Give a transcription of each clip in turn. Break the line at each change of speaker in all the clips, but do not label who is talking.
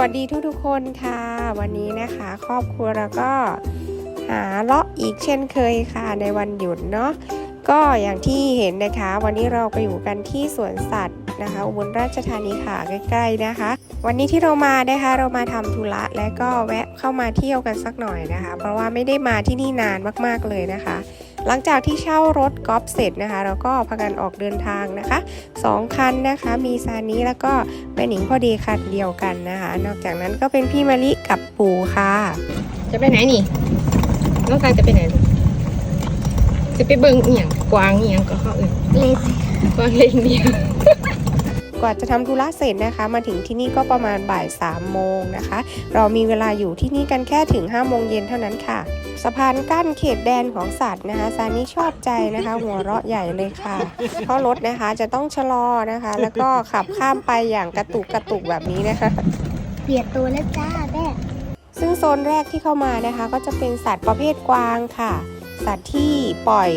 วัสดีทุกๆคนค่ะ วันนี้นะคะครอบครัวเราก็หาเลาะอีกเช่นเคยค่ะในวันหยุดเนาะก็อย่างที่เห็นนะคะ วันนี้เราไปอยู่กันที่สวนสัตว์นะคะอุบลราชธานีค่ะใกล้ๆนะคะ วันนี้ที่เรามานะคะเรามาทำธุระและก็แวะเข้ามาเที่ยวกันสักหน่อยนะคะ เพราะว่าไม่ได้มาที่นี่นานมากๆเลยนะคะ หลังจากที่เช่ารถกอล์ฟเสร็จนะคะ เราก็พากันออกเดินทางนะคะสองคันนะคะ มีซานี้แล้วก็แม่หนิงพอดีคันเดียวกันนะคะ นอกจากนั้นก็เป็นพี่มะลิกับปู่ค่ะ
จะไปไหนนี่น้องกายจะไปไหนลูกจะไปเบิ่งอีหยังกวางอีหยังก็เขาเอ่ย
เล่น
กวางเล่นเดียว
กว่าจะทำธุระเสร็จนะคะ มาถึงที่นี่ก็ประมาณบ่าย3ามโมงนะคะ เรามีเวลาอยู่ที่นี่กันแค่ถึง5้าโมงเย็นเท่านั้นค่ะสะพานกั้นเขตแดนของสัตว์นะคะซานี่ชอบใจนะคะ หัวเราะใหญ่เลยค่ะ เพราะรถนะคะจะต้องชะลอนะคะ แล้วก็ขับข้ามไปอย่างกระตุกกระตุกแบบนี้นะคะ
เปลี่ยนตัวแล้วจ้าแม่
ซึ่งโซนแรกที่เข้ามานะคะ ก็จะเป็นสัตว์ประเภทกวางค่ะ สัตว์ที่ปล่อย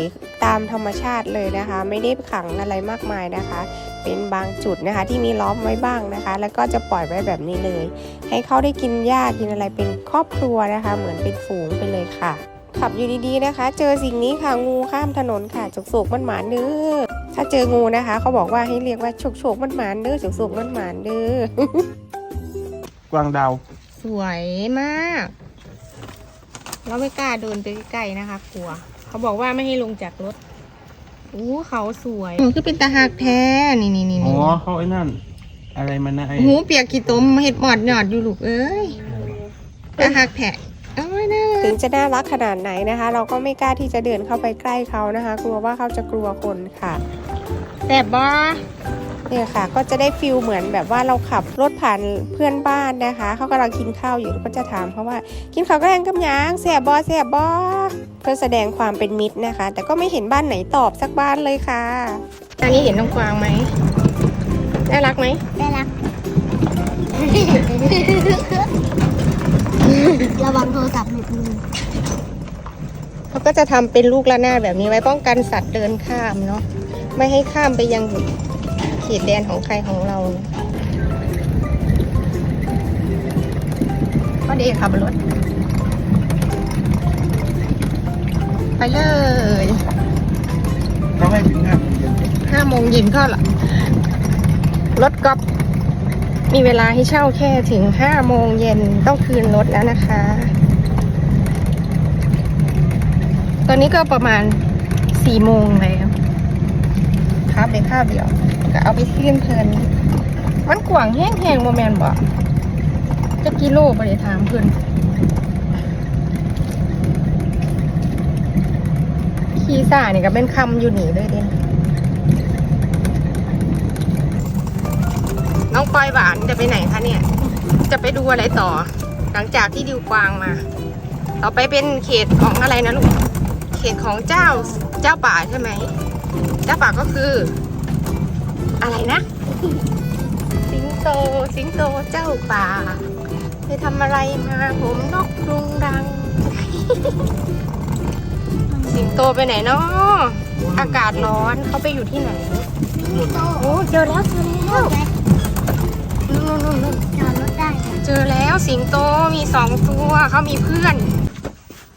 ตามธรรมชาติเลยนะคะ ไม่ได้ขังอะไรมากมายนะคะ เป็นบางจุดนะคะ ที่มีล้อมไว้บ้างนะคะ แล้วก็จะปล่อยไว้แบบนี้เลย ให้เขาได้กินหญ้ากินอะไรเป็นครอบครัวนะคะ เหมือนเป็นฝูงไปเลยค่ะ ขับอยู่ดีๆนะคะ เจอสิ่งนี้ค่ะงูข้ามถนนค่ะจุกสุกมันหมานเด้อถ้าเจองูนะคะเขาบอกว่าให้เรียกว่าฉกฉกมันหมานเด้อจุกสุกมันหมานเด้อ
กวางดาว
สวยมากเราไม่กล้าเดินไปใกล้ๆนะคะกลัว เขาบอกว่าไม่ให้ลงจากรถ อู้เขาสวยคือเป็นตาหักแท้ นี่นี่นี่
อ๋
นี่
อเขาไอ้นั่น อะไรมันนะไอ้
หูเปียกขี้ต้มเห็ดหมอดหยอดอยู่ลูกเอ้ยตาหักแท้เอ้ยน่ารั
ถึ
ก
งจะน่ารักขนาดไหนนะคะ เราก็ไม่กล้าที่จะเดินเข้าไปใกล้เขานะคะ กลัวว่าเขาจะกลัวคนค่ะ
แต่บอ
เนี่ยค่ะ ก็จะได้ฟิลเหมือนแบบว่าเราขับรถผ่านเพื่อนบ้านนะคะเขากำลังกินข้าวอยู่เราก็จะถามเขาว่า กินข้าวก็แรงกับหยางแสบบอแสบบอเพื่อแสดงความเป็นมิตรนะคะ แต่ก็ไม่เห็นบ้านไหนตอบสักบ้านเลยค่ะ
อันนี้เห็นน้องกวางไหมน่ารักไหม
ได้รัก ระวังโทรศัพท์หลุดมือ
เขาก็จะทำเป็นลูกระนาดแบบนี้ไว้ป้องกันสัตว์เดินข้ามเนาะไม่ให้ข้ามไปยังเขตแดนของใครของเราก็ดีขับรถไปเลย
เขาให้ถึงห้าโมงเย็น
ห้าโมงเย็นก็ละรถก๊อฟมีเวลาให้เช่าแค่ถึงห้าโมงเย็นต้องคืนรถแล้วนะคะ ตอนนี้ก็ประมาณสี่โมงแล้วครับไปข้าวเดียว ก็เอาไปขึ้นเพลินมันกว่างแห้งแหงโมแมนบอกจะกิโลไปเลยถามเพื่อนขี่ซ่านี่ก็เป็นคำอยู่หนีเลยเด่นน้องปอยหวานจะไปไหนคะเนี่ย จะไปดูอะไรต่อ หลังจากที่ดิวกวางมา ต่อไปเป็นเขตของอะไรนะลูก เขตของเจ้าเจ้าป่าใช่ไหม เจ้าป่าก็คือ อะไรนะ สิงโต สิงโตเจ้าป่าไปทำอะไรมาผมนกกรุงรัง สิงโตไปไหนเนาะอากาศร้อนเขาไปอยู่ที่ไหน
มีโต
โอ้เจอแล้วเจอแล้ว
ไหม
นู่นนู่นนู่น
จอดรถได้ค่ะ
เจอแล้วสิงโตมีสองตัวเขามีเพื่อน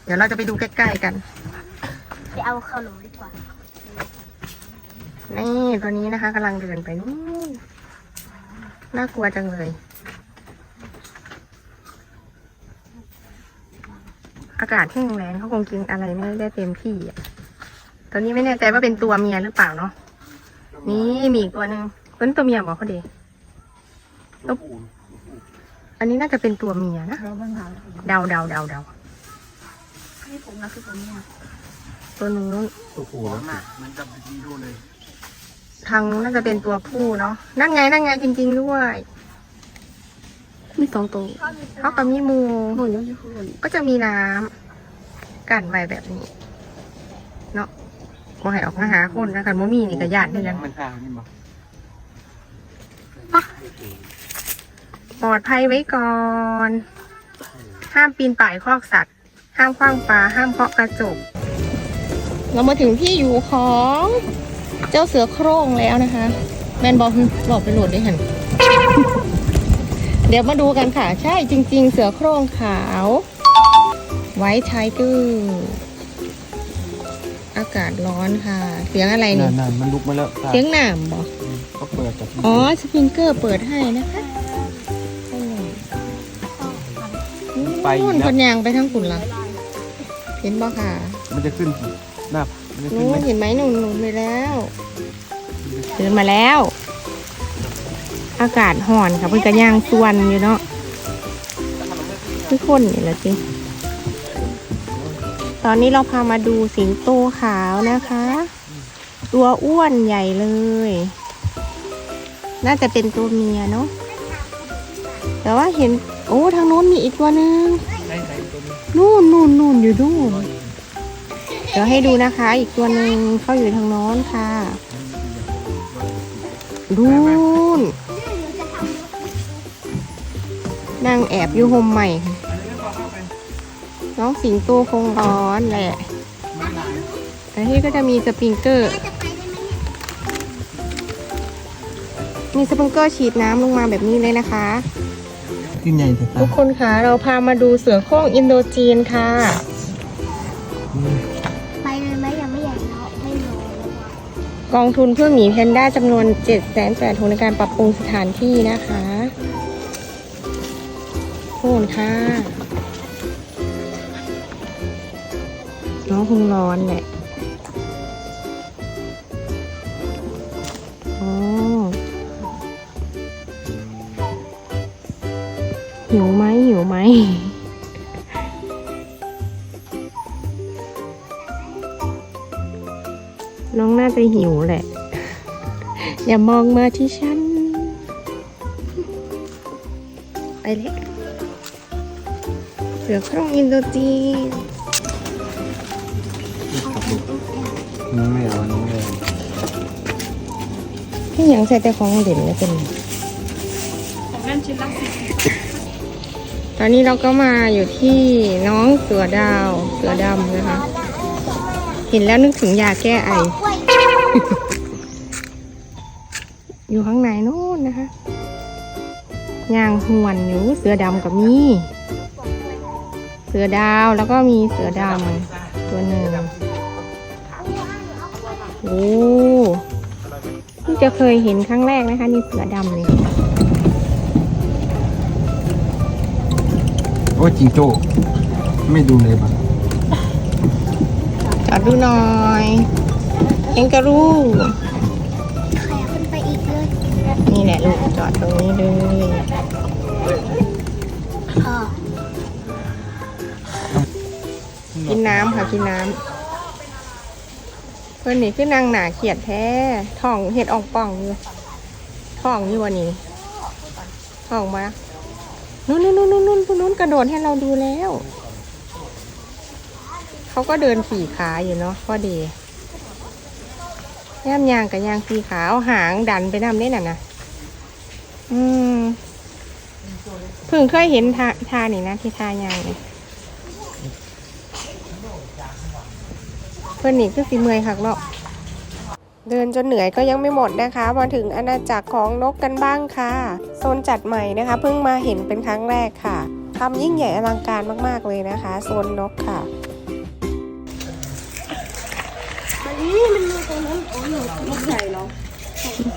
เดี๋ยวเราจะไปดูใกล้ๆกัน
ไปเอาขนมดีกว่า
นี่ตัวนี้นะคะกำลังเดินไปนู่นน่ากลัวจังเลย อากาศแห้งแล้งเขาคงกินอะไรไม่ได้เต็มที่อะตอนนี้ไม่แน่ใจว่าเป็นตัวเมียหรือเปล่าเนาะนี่มีอีกตัวหนึ่งเป็นตัวเมียบอกเขาดีตัวอันนี้น่าจะเป็นตัวเมียนะเดาเดาเดาเดา
ให้ผมนะคือผมเนี่ย
ตัวนู้น
โอ้โหมันกับดีดูเลย
ทางนู้นน่าจะเป็นตัวผู้เนาะนั่นไงนั่นไงจริง ๆด้วย
มีสองตัว
เขากับมีหมู
หมุนอยู่ข้างบน
ก็จะมีน้ำกันไว้แบบนี้ เนาะพอให้ออกมาหาคนนะคะโมมีนี่ก็ญาติด้วยกัน
มันทางนี่บอก
ปลอดภัยไว้ก่อน ห้ามปีนป่ายคอกสัตว์ ห้ามคว้างปลา ห้ามเคาะกระจก เรามาถึงที่อยู่ของ เจ้าเสือโคร่งแล้วนะคะ แมนบอกบอกไปโหลดได้เห็นเดี๋ยวมาดูกันค่ะ ใช่จริง ๆ เสือโคร่งขาว ไว้ไทเกอร์อากาศร้อนค่ะ เสียงอะไร
นั่
นี่
นนั่นมันลุกมาแล้วตา
เสียงหนามบอก
ก็เปิดจาก
อ๋อสปริงเกอร์เปิดให้นะคะนู่นคนยางไปทั้งขุนละเห็นบ่ค่ะ
มันจะขึ้นหน้ามั นจะขึ้น
นู่
ไหม
นเห็นไหมหนุนหนุนไปแล้วเดินมาแล้ว อากาศห่อนค่ะเพิ่นกระย่างส่วนอยู่เนาะคือคนนี่แหละจิตอนนี้เราพามาดูสิงโตขาวนะคะ ตัวอ้วนใหญ่เลย น่าจะเป็นตัวเมียเนาะแต่ว่าเห็น โอ้ทางโน้นมีอีกตัวหนึ่งนู่นนู่นนู่นอยู่นู่นเดี๋ยวให้ดูนะคะ อีกตัวหนึ่งเขาอยู่ทางโน้นค่ะดูนนั่งแอบอยู่โฮมใหม่ค่ะน้องสิงโตคงร้อนแหละแต่ที่ก็จะมีสปริงเกอร์มีสปริงเกอร์ฉีดน้ำลงมาแบบนี้เลยนะคะ
ขึ้นใหญ่แต่ตา
ทุกคนคะเราพามาดูเสือโคร่งอินโดจีนค่ะ กองทุนเพื่อหมีแพนด้าจำนวน 7 8 0 0 0ทุนในการปรับปรุงสถานที่นะคะโอนค่ะ น้องคงร้อนแหละอ๋อหิวไหมหิวไหม น้องน่าจะหิวแหละ อย่ามองมาที่ฉัน ไปเลยเสือโคร่งอินโดจีน
ไม่เอาอันนี้เลย
ที่ยังใส่แต่ของเด่นเลยเป็นตอนนี้เราก็มาอยู่ที่น้องเสือดาว เสือดำนะคะ เห็นแล้วนึกถึงยาแก้ไอ
กล้วย
อยู่ข้างในนู่นนะคะยางหวนอยู่เสือดำกับมีเสือดาวแล้วก็มีเสือดำตัวหนึ่งโอ้เพิ่งจะเคยเห็นครั้งแรกนะคะ นี่เสือดำเลย
โอ้ยจิงโจ้ไม่ดูเลยบ้าง
จอ ดดูหน่อย เอ็งกะรู
ขยับขึ้นไปอีกเลย
นี่แหละลูกจอดตรงนี้เลย
อ๋อ
กินน้ำค่ะกินน้ำเพื่อนนี่คือนางหนาเขียดแท้ท้องเห็ดอองป่องอยู่ท้องอยู่วันนี้ท้องมานู่นนู่นนู่นนู่นนู่นนู่นกระโดดให้เราดูแล้ว เขาก็เดินขี่ขาอยู่เนาะพอดีย่ามยางกับยางขี่ขาเอาหางดันไปนำได้น่ะนะอืมเพิ่งเคยเห็นทาทานี่นะที่ทายางเนี่ยเพื่อนนี่คือสีเมอยคักเนาะเดินจนเหนื่อยก็ยังไม่หมดนะคะ มาถึงอาณาจักรของนกกันบ้างค่ะ โซนจัดใหม่นะคะ เพิ่งมาเห็นเป็นครั้งแรกค่ะทำยิ่งใหญ่อลังการมากๆเลยนะคะ โซนนกค่ะ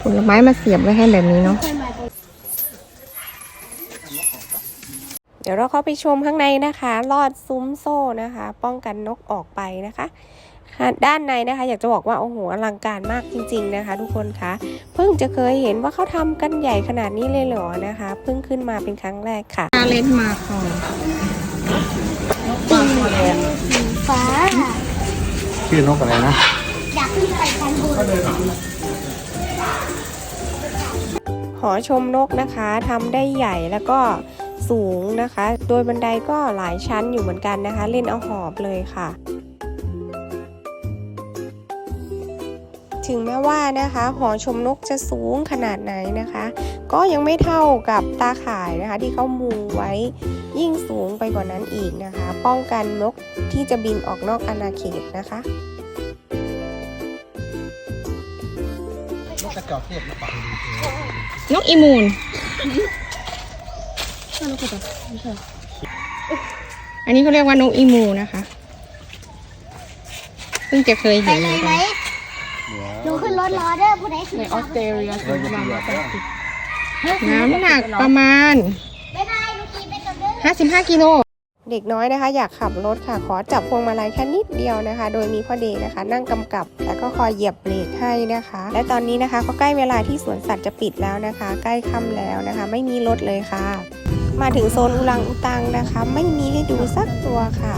ผลไม้มาเสียบไว้ให้แบบนี้เนาะ
เดี๋ยวเราเข้าไปชมข้างในนะคะ ลอดซุ้มโซ่นะคะ ป้องกันนกออกไปนะคะด้านในนะคะ อยากจะบอกว่าโอ้โหอลังการมากจริง ๆนะคะ ทุกคนคะเพิ่งจะเคยเห็นว่าเขาทำกันใหญ่ขนาดนี้เลยเหรอนะคะ เพิ่งขึ้นมาเป็นครั้งแรกค่ะ
เล่นมาก่อน
ฟ้า
ชื่อนกอะไรนะ
ขึ้นไปชั้นบน
หอชมนกนะคะทำได้ใหญ่แล้วก็สูงนะคะ โดยบันไดก็หลายชั้นอยู่เหมือนกันนะคะ เล่นเอาหอบเลยค่ะ ถึงแม้ว่านะคะ หอชมนกจะสูงขนาดไหนนะคะ ก็ยังไม่เท่ากับตาข่ายนะคะ ที่เขามุงไว้ยิ่งสูงไปกว่านั้นอีกนะคะ ป้องกันนกที่จะบินออกนอกอาณาเขตนะคะ
กกระจอกเทศหรือเปล่า
นกอีมูน
นกกระจอก
อันนี้เขาเรียกว่านกอีมูนะคะ เพิ่งจะเคย
ไป
เห็น
เล
เหมือยน
ไหม
กัน
หนูขึ้นรถรอเด้อผู้ใดขึ้น
ในออสเตรเลีย
เราจะไปเหยียบแล้ว
น้ำหนักประมาณ
ไม่ได้ลูกขี่ไปกับเด้อ
55กิโล
เด็กน้อยนะคะ อยากขับรถค่ะ ขอจับพวงมาลัยแค่นิดเดียวนะคะ โดยมีพ่อเดนะคะ นั่งกำกับ แล้วก็คอยเหยียบเบรกให้นะคะ และตอนนี้นะคะก็ใกล้เวลาที่สวนสัตว์จะปิดแล้วนะคะ ใกล้ค่ำแล้วนะคะ ไม่มีรถเลยค่ะ มาถึงโซนอุลังอุตังนะคะ ไม่มีให้ดูสักตัวค่ะ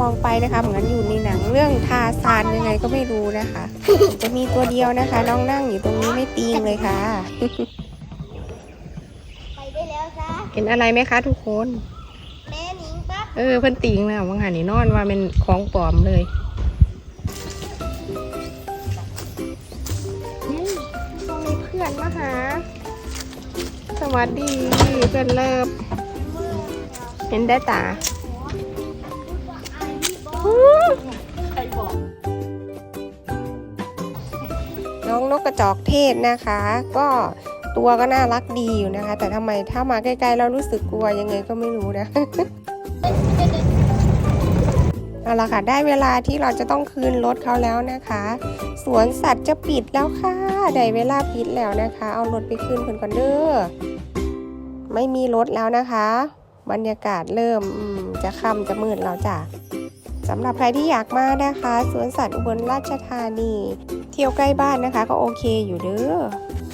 มองไปนะคะเหมือนอยู่ในหนังเรื่องทาซานยังไงก็ไม่รู้นะคะ จะมีตัวเดียวนะคะ น้องนั่งอยู่ตรงนี้ไม่ตีงเลยค่ะ
ไปได้แล้วจ้า
เห็นอะไรไหมคะทุกคน
แม่หนิงปั๊บ
เออเพิ่นติงแล้วว่างานนี่นอนว่าเป็นของปลอมเลย
ต้องมีเพื่อนมาหา
สวัสดีเพื่อนเลิฟเห็นได้ตา
น้องนกกระจอกเทศนะคะ ก็ตัวก็น่ารักดีอยู่นะคะ แต่ทำไมถ้ามาใกล้ๆแล้วรู้สึกกลัวยังไงก็ไม่รู้นะ เอาละค่ะ ได้เวลาที่เราจะต้องคืนรถเขาแล้วนะคะ สวนสัตว์จะปิดแล้วค่ะ ได้เวลาปิดแล้วนะคะ เอารถไปคืนเพิ่นก่อนเด้อ ไม่มีรถแล้วนะคะ บรรยากาศเริ่มจะค่ำจะมืดแล้วจ้ะสำหรับใครที่อยากมานะคะ สวนสัตว์อุบลราชธานี เที่ยวใกล้บ้านนะคะ ก็โอเคอยู่เด้อ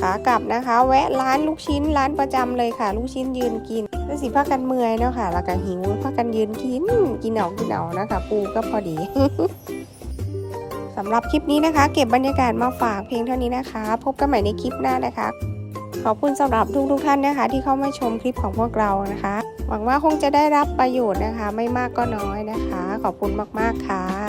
ขากลับนะคะ แวะร้านลูกชิ้นร้านประจำเลยค่ะ ลูกชิ้นยืนกินแล้วสิพักกันเมื่อยเนาะค่ะ แล้วก็หิวพักกันยืนกินกินเหนากินเหนานะคะ ปูก็พอดีสำหรับคลิปนี้นะคะ เก็บบรรยากาศมาฝากเพียงเท่านี้นะคะ พบกันใหม่ในคลิปหน้านะคะ ขอบคุณสำหรับทุกทุกๆท่านนะคะ ที่เข้ามาชมคลิปของพวกเรานะคะ หวังว่าคงจะได้รับประโยชน์นะคะ ไม่มากก็น้อยนะคะ ขอบคุณมากๆค่ะ